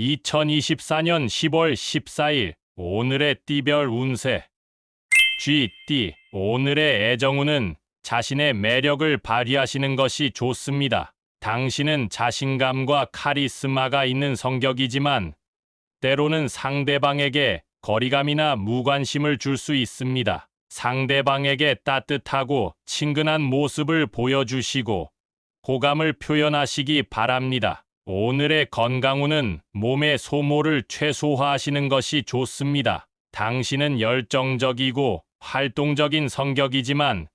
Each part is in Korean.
2024년 10월 14일 오늘의 띠별 운세 쥐띠 오늘의 애정운은 자신의 매력을 발휘하시는 것이 좋습니다. 당신은 자신감과 카리스마가 있는 성격이지만 때로는 상대방에게 거리감이나 무관심을 줄 수 있습니다. 상대방에게 따뜻하고 친근한 모습을 보여주시고 호감을 표현하시기 바랍니다. 오늘의 건강운은 몸의 소모를 최소화하시는 것이 좋습니다. 당신은 열정적이고 활동적인 성격이지만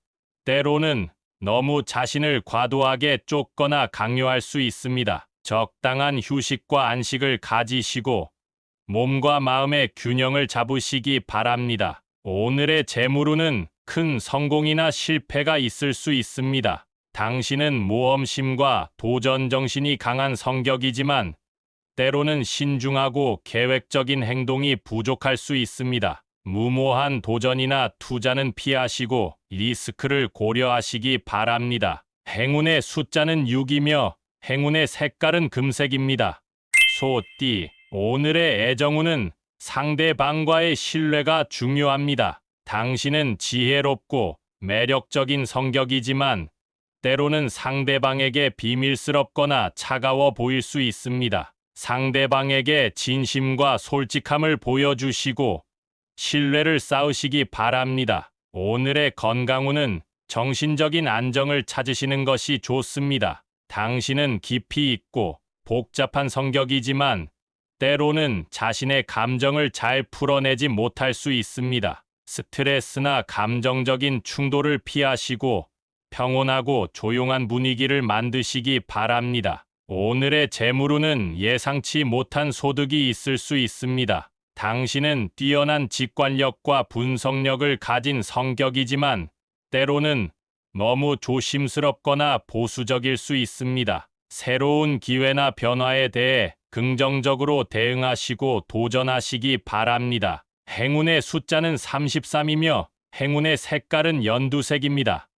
때로는 너무 자신을 과도하게 쫓거나 강요할 수 있습니다. 적당한 휴식과 안식을 가지시고 몸과 마음의 균형을 잡으시기 바랍니다. 오늘의 재물운은 큰 성공이나 실패가 있을 수 있습니다. 당신은 모험심과 도전 정신이 강한 성격이지만 때로는 신중하고 계획적인 행동이 부족할 수 있습니다. 무모한 도전이나 투자는 피하시고 리스크를 고려하시기 바랍니다. 행운의 숫자는 6이며 행운의 색깔은 금색입니다. 소띠, 오늘의 애정운은 상대방과의 신뢰가 중요합니다. 당신은 지혜롭고 매력적인 성격이지만 때로는 상대방에게 비밀스럽거나 차가워 보일 수 있습니다. 상대방에게 진심과 솔직함을 보여주시고 신뢰를 쌓으시기 바랍니다. 오늘의 건강운은 정신적인 안정을 찾으시는 것이 좋습니다. 당신은 깊이 있고 복잡한 성격이지만 때로는 자신의 감정을 잘 풀어내지 못할 수 있습니다. 스트레스나 감정적인 충돌을 피하시고 평온하고 조용한 분위기를 만드시기 바랍니다. 오늘의 재물운은 예상치 못한 소득이 있을 수 있습니다. 당신은 뛰어난 직관력과 분석력을 가진 성격이지만 때로는 너무 조심스럽거나 보수적일 수 있습니다. 새로운 기회나 변화에 대해 긍정적으로 대응하시고 도전하시기 바랍니다. 행운의 숫자는 33이며 행운의 색깔은 연두색입니다.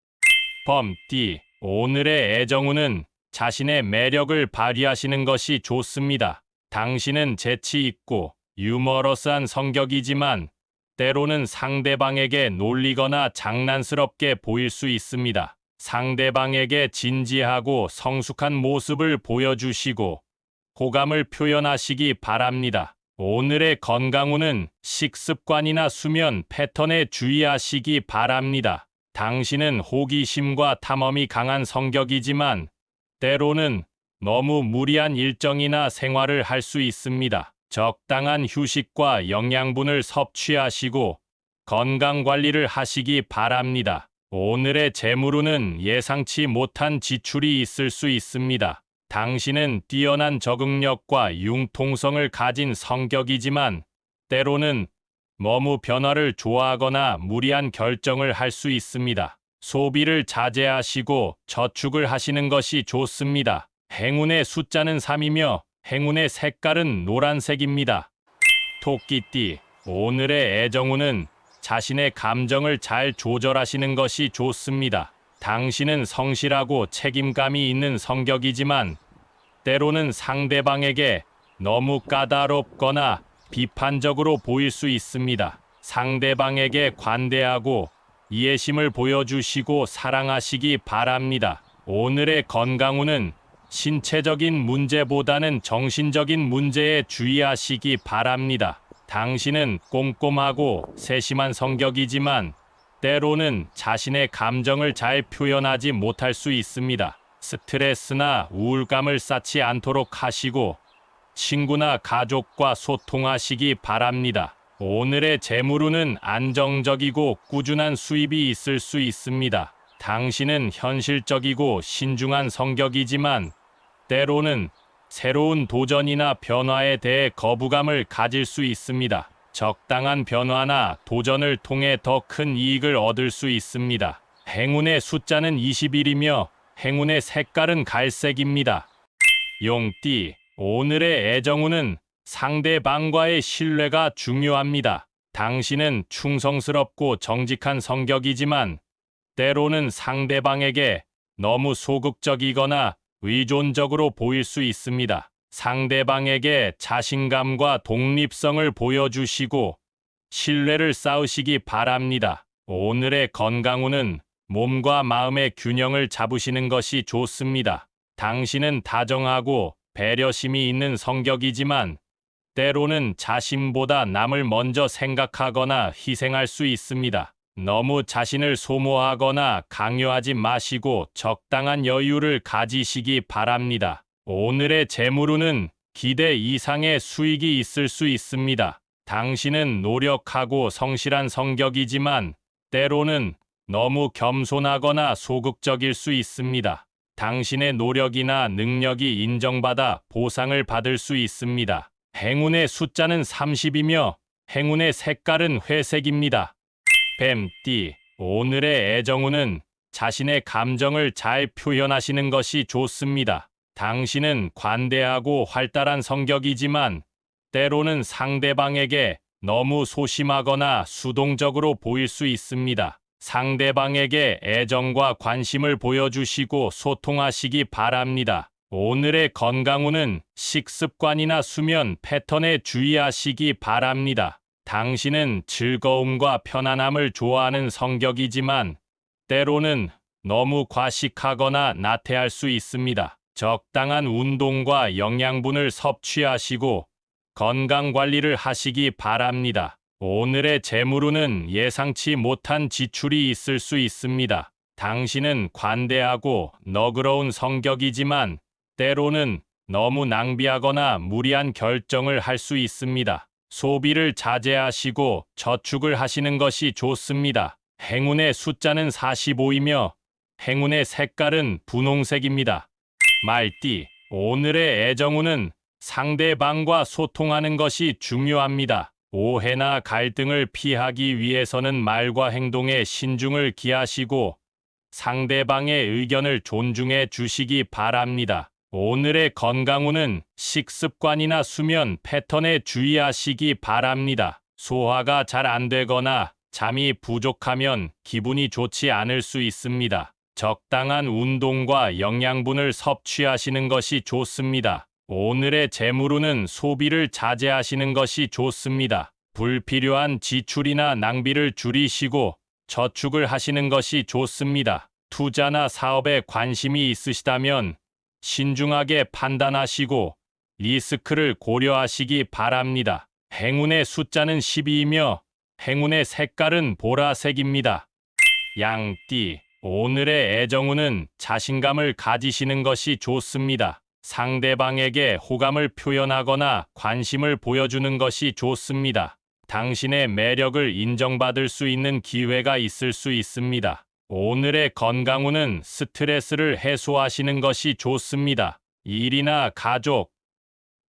범띠, 오늘의 애정운은 자신의 매력을 발휘하시는 것이 좋습니다. 당신은 재치 있고 유머러스한 성격이지만 때로는 상대방에게 놀리거나 장난스럽게 보일 수 있습니다. 상대방에게 진지하고 성숙한 모습을 보여주시고 호감을 표현하시기 바랍니다. 오늘의 건강운은 식습관이나 수면 패턴에 주의하시기 바랍니다. 당신은 호기심과 탐험이 강한 성격이지만 때로는 너무 무리한 일정이나 생활을 할 수 있습니다. 적당한 휴식과 영양분을 섭취하시고 건강 관리를 하시기 바랍니다. 오늘의 재물운은 예상치 못한 지출이 있을 수 있습니다. 당신은 뛰어난 적응력과 융통성을 가진 성격이지만 때로는 너무 변화를 좋아하거나 무리한 결정을 할 수 있습니다. 소비를 자제하시고 저축을 하시는 것이 좋습니다. 행운의 숫자는 3이며 행운의 색깔은 노란색입니다. 토끼띠, 오늘의 애정운은 자신의 감정을 잘 조절하시는 것이 좋습니다. 당신은 성실하고 책임감이 있는 성격이지만 때로는 상대방에게 너무 까다롭거나 비판적으로 보일 수 있습니다. 상대방에게 관대하고 이해심을 보여주시고 사랑하시기 바랍니다. 오늘의 건강운은 신체적인 문제보다는 정신적인 문제에 주의하시기 바랍니다. 당신은 꼼꼼하고 세심한 성격이지만 때로는 자신의 감정을 잘 표현하지 못할 수 있습니다. 스트레스나 우울감을 쌓지 않도록 하시고 친구나 가족과 소통하시기 바랍니다. 오늘의 재물운은 안정적이고 꾸준한 수입이 있을 수 있습니다. 당신은 현실적이고 신중한 성격이지만 때로는 새로운 도전이나 변화에 대해 거부감을 가질 수 있습니다. 적당한 변화나 도전을 통해 더 큰 이익을 얻을 수 있습니다. 행운의 숫자는 21이며 행운의 색깔은 갈색입니다. 용띠, 오늘의 애정운은 상대방과의 신뢰가 중요합니다. 당신은 충성스럽고 정직한 성격이지만 때로는 상대방에게 너무 소극적이거나 의존적으로 보일 수 있습니다. 상대방에게 자신감과 독립성을 보여주시고 신뢰를 쌓으시기 바랍니다. 오늘의 건강운은 몸과 마음의 균형을 잡으시는 것이 좋습니다. 당신은 다정하고 배려심이 있는 성격이지만 때로는 자신보다 남을 먼저 생각하거나 희생할 수 있습니다. 너무 자신을 소모하거나 강요하지 마시고 적당한 여유를 가지시기 바랍니다. 오늘의 재물운은 기대 이상의 수익이 있을 수 있습니다. 당신은 노력하고 성실한 성격이지만 때로는 너무 겸손하거나 소극적일 수 있습니다. 당신의 노력이나 능력이 인정받아 보상을 받을 수 있습니다. 행운의 숫자는 30이며 행운의 색깔은 회색입니다. 뱀띠, 오늘의 애정운은 자신의 감정을 잘 표현하시는 것이 좋습니다. 당신은 관대하고 활달한 성격이지만 때로는 상대방에게 너무 소심하거나 수동적으로 보일 수 있습니다. 상대방에게 애정과 관심을 보여주시고 소통하시기 바랍니다. 오늘의 건강운은 식습관이나 수면 패턴에 주의하시기 바랍니다. 당신은 즐거움과 편안함을 좋아하는 성격이지만 때로는 너무 과식하거나 나태할 수 있습니다. 적당한 운동과 영양분을 섭취하시고 건강 관리를 하시기 바랍니다. 오늘의 재물운은 예상치 못한 지출이 있을 수 있습니다. 당신은 관대하고 너그러운 성격이지만 때로는 너무 낭비하거나 무리한 결정을 할 수 있습니다. 소비를 자제하시고 저축을 하시는 것이 좋습니다. 행운의 숫자는 45이며 행운의 색깔은 분홍색입니다. 말띠, 오늘의 애정운은 상대방과 소통하는 것이 중요합니다. 오해나 갈등을 피하기 위해서는 말과 행동에 신중을 기하시고 상대방의 의견을 존중해 주시기 바랍니다. 오늘의 건강운은 식습관이나 수면 패턴에 주의하시기 바랍니다. 소화가 잘 안 되거나 잠이 부족하면 기분이 좋지 않을 수 있습니다. 적당한 운동과 영양분을 섭취하시는 것이 좋습니다. 오늘의 재물운은 소비를 자제하시는 것이 좋습니다. 불필요한 지출이나 낭비를 줄이시고 저축을 하시는 것이 좋습니다. 투자나 사업에 관심이 있으시다면 신중하게 판단하시고 리스크를 고려하시기 바랍니다. 행운의 숫자는 12이며 행운의 색깔은 보라색입니다. 양띠, 오늘의 애정운은 자신감을 가지시는 것이 좋습니다. 상대방에게 호감을 표현하거나 관심을 보여주는 것이 좋습니다. 당신의 매력을 인정받을 수 있는 기회가 있을 수 있습니다. 오늘의 건강운은 스트레스를 해소하시는 것이 좋습니다. 일이나 가족,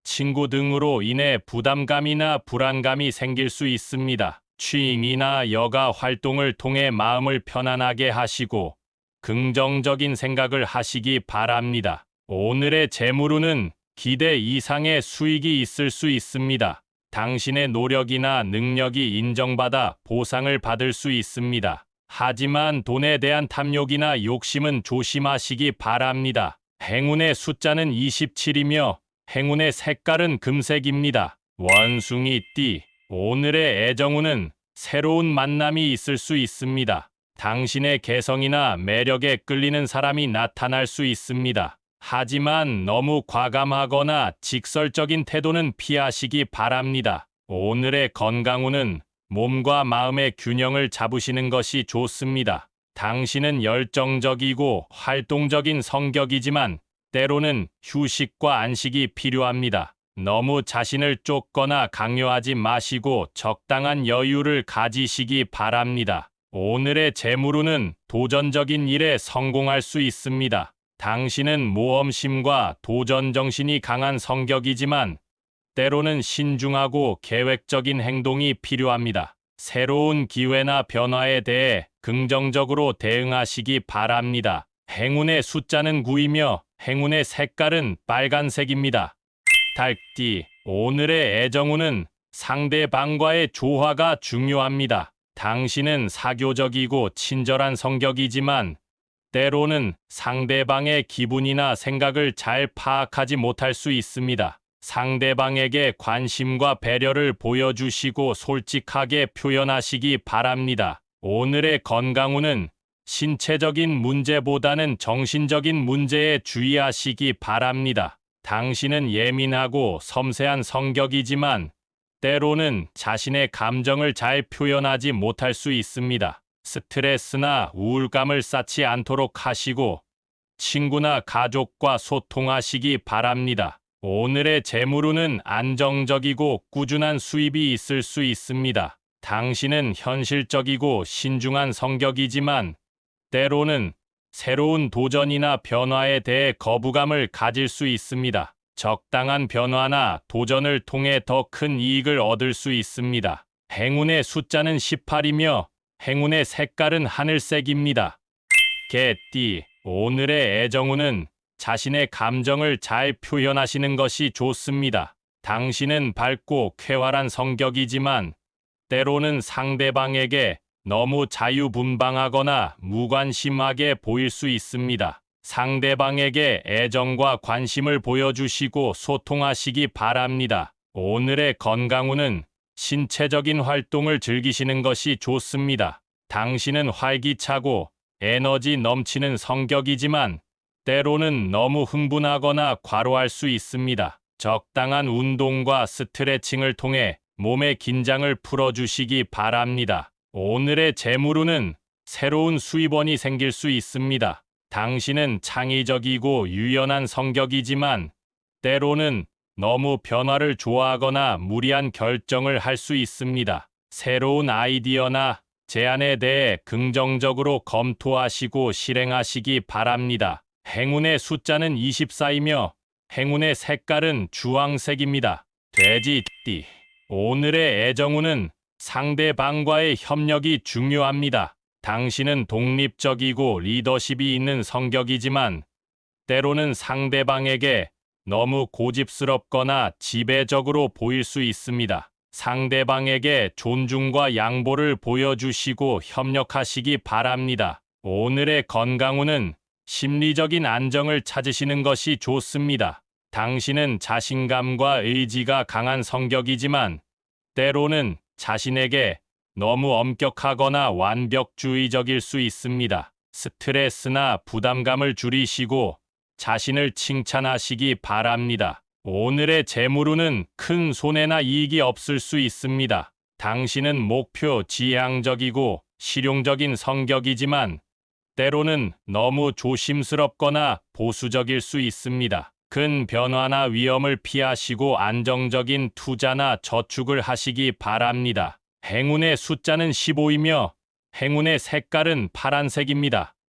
친구 등으로 인해 부담감이나 불안감이 생길 수 있습니다. 취미나 여가 활동을 통해 마음을 편안하게 하시고 긍정적인 생각을 하시기 바랍니다. 오늘의 재물운은 기대 이상의 수익이 있을 수 있습니다. 당신의 노력이나 능력이 인정받아 보상을 받을 수 있습니다. 하지만 돈에 대한 탐욕이나 욕심은 조심하시기 바랍니다. 행운의 숫자는 27이며 행운의 색깔은 금색입니다. 원숭이 띠, 오늘의 애정운은 새로운 만남이 있을 수 있습니다. 당신의 개성이나 매력에 끌리는 사람이 나타날 수 있습니다. 하지만 너무 과감하거나 직설적인 태도는 피하시기 바랍니다. 오늘의 건강운은 몸과 마음의 균형을 잡으시는 것이 좋습니다. 당신은 열정적이고 활동적인 성격이지만 때로는 휴식과 안식이 필요합니다. 너무 자신을 쫓거나 강요하지 마시고 적당한 여유를 가지시기 바랍니다. 오늘의 재물운은 도전적인 일에 성공할 수 있습니다. 당신은 모험심과 도전 정신이 강한 성격이지만 때로는 신중하고 계획적인 행동이 필요합니다. 새로운 기회나 변화에 대해 긍정적으로 대응하시기 바랍니다. 행운의 숫자는 9이며 행운의 색깔은 빨간색입니다. 달띠, 오늘의 애정운은 상대방과의 조화가 중요합니다. 당신은 사교적이고 친절한 성격이지만 때로는 상대방의 기분이나 생각을 잘 파악하지 못할 수 있습니다. 상대방에게 관심과 배려를 보여주시고 솔직하게 표현하시기 바랍니다. 오늘의 건강운은 신체적인 문제보다는 정신적인 문제에 주의하시기 바랍니다. 당신은 예민하고 섬세한 성격이지만 때로는 자신의 감정을 잘 표현하지 못할 수 있습니다. 스트레스나 우울감을 쌓지 않도록 하시고 친구나 가족과 소통하시기 바랍니다. 오늘의 재물운은 안정적이고 꾸준한 수입이 있을 수 있습니다. 당신은 현실적이고 신중한 성격이지만 때로는 새로운 도전이나 변화에 대해 거부감을 가질 수 있습니다. 적당한 변화나 도전을 통해 더 큰 이익을 얻을 수 있습니다. 행운의 숫자는 18이며 행운의 색깔은 하늘색입니다. 개띠, 오늘의 애정운은 자신의 감정을 잘 표현하시는 것이 좋습니다. 당신은 밝고 쾌활한 성격이지만 때로는 상대방에게 너무 자유분방하거나 무관심하게 보일 수 있습니다. 상대방에게 애정과 관심을 보여주시고 소통하시기 바랍니다. 오늘의 건강운은 신체적인 활동을 즐기시는 것이 좋습니다. 당신은 활기차고 에너지 넘치는 성격이지만 때로는 너무 흥분하거나 과로할 수 있습니다. 적당한 운동과 스트레칭을 통해 몸의 긴장을 풀어주시기 바랍니다. 오늘의 재물운은 새로운 수입원이 생길 수 있습니다. 당신은 창의적이고 유연한 성격이지만 때로는 너무 변화를 좋아하거나 무리한 결정을 할 수 있습니다. 새로운 아이디어나 제안에 대해 긍정적으로 검토하시고 실행하시기 바랍니다. 행운의 숫자는 24이며 행운의 색깔은 주황색입니다. 돼지띠. 오늘의 애정운은 상대방과의 협력이 중요합니다. 당신은 독립적이고 리더십이 있는 성격이지만 때로는 상대방에게 너무 고집스럽거나 지배적으로 보일 수 있습니다. 상대방에게 존중과 양보를 보여주시고 협력하시기 바랍니다. 오늘의 건강운은 심리적인 안정을 찾으시는 것이 좋습니다. 당신은 자신감과 의지가 강한 성격이지만 때로는 자신에게 너무 엄격하거나 완벽주의적일 수 있습니다. 스트레스나 부담감을 줄이시고 자신을 칭찬하시기 바랍니다. 오늘의 재물운은 큰 손해나 이익이 없을 수 있습니다. 당신은 목표 지향적이고 실용적인 성격이지만 때로는 너무 조심스럽거나 보수적일 수 있습니다. 큰 변화나 위험을 피하시고 안정적인 투자나 저축을 하시기 바랍니다. 행운의 숫자는 15이며 행운의 색깔은 파란색입니다.